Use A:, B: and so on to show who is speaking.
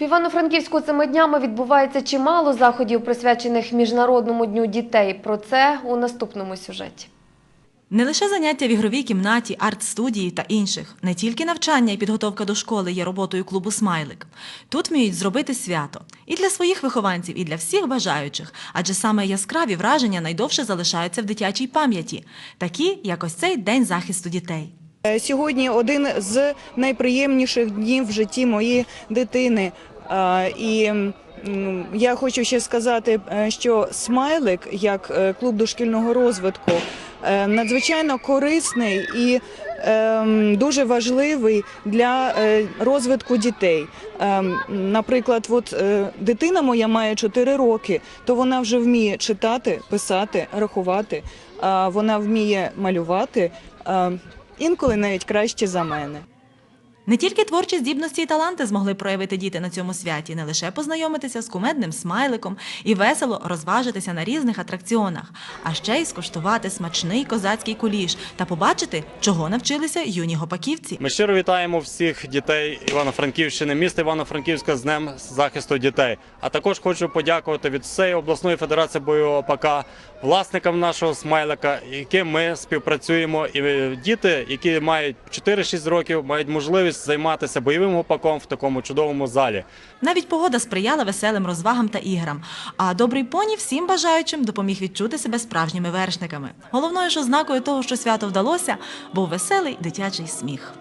A: В Івано-Франківську цими днями відбувається чимало заходів, присвячених Міжнародному дню дітей. Про це у наступному сюжеті.
B: Не лише заняття в ігровій кімнаті, арт-студії та інших, не тільки навчання і підготовка до школи є роботою клубу Смайлик. Тут вміють зробити свято і для своїх вихованців, і для всіх бажаючих, адже саме яскраві враження найдовше залишаються в дитячій пам'яті, такі як ось цей день захисту дітей.
C: Е, Сьогодні один з найприємніших днів в житті моєї дитини. Е, І я хочу ще сказати, е, що смайлик, як клуб дошкільного розвитку, надзвичайно корисний і дуже важливий для розвитку дітей. Наприклад, от дитина моя має 4 роки, то вона вже вміє читати, писати, рахувати, вона вміє малювати. Інколи навіть краще за мене.
B: Не тільки творчі здібності і таланти змогли проявити діти на цьому святі, не лише познайомитися з кумедним смайликом і весело розважитися на різних атракціонах, а ще й скуштувати смачний козацький куліш та побачити, чого навчилися юні гопаківці.
D: Ми щиро вітаємо всіх дітей Івано-Франківщини, міста Івано-Франківська з Днем захисту дітей. А також хочу подякувати від всієї обласної федерації бойового ПК, власникам нашого смайлика, яким ми співпрацюємо. І діти, які мають 4-6 років, мають можливість займатися бойовим гопаком в такому чудовому залі.
B: Навіть погода сприяла веселим розвагам та іграм. А добрий поні всім бажаючим допоміг відчути себе справжніми вершниками. Головною ж ознакою того, що свято вдалося, був веселий дитячий сміх.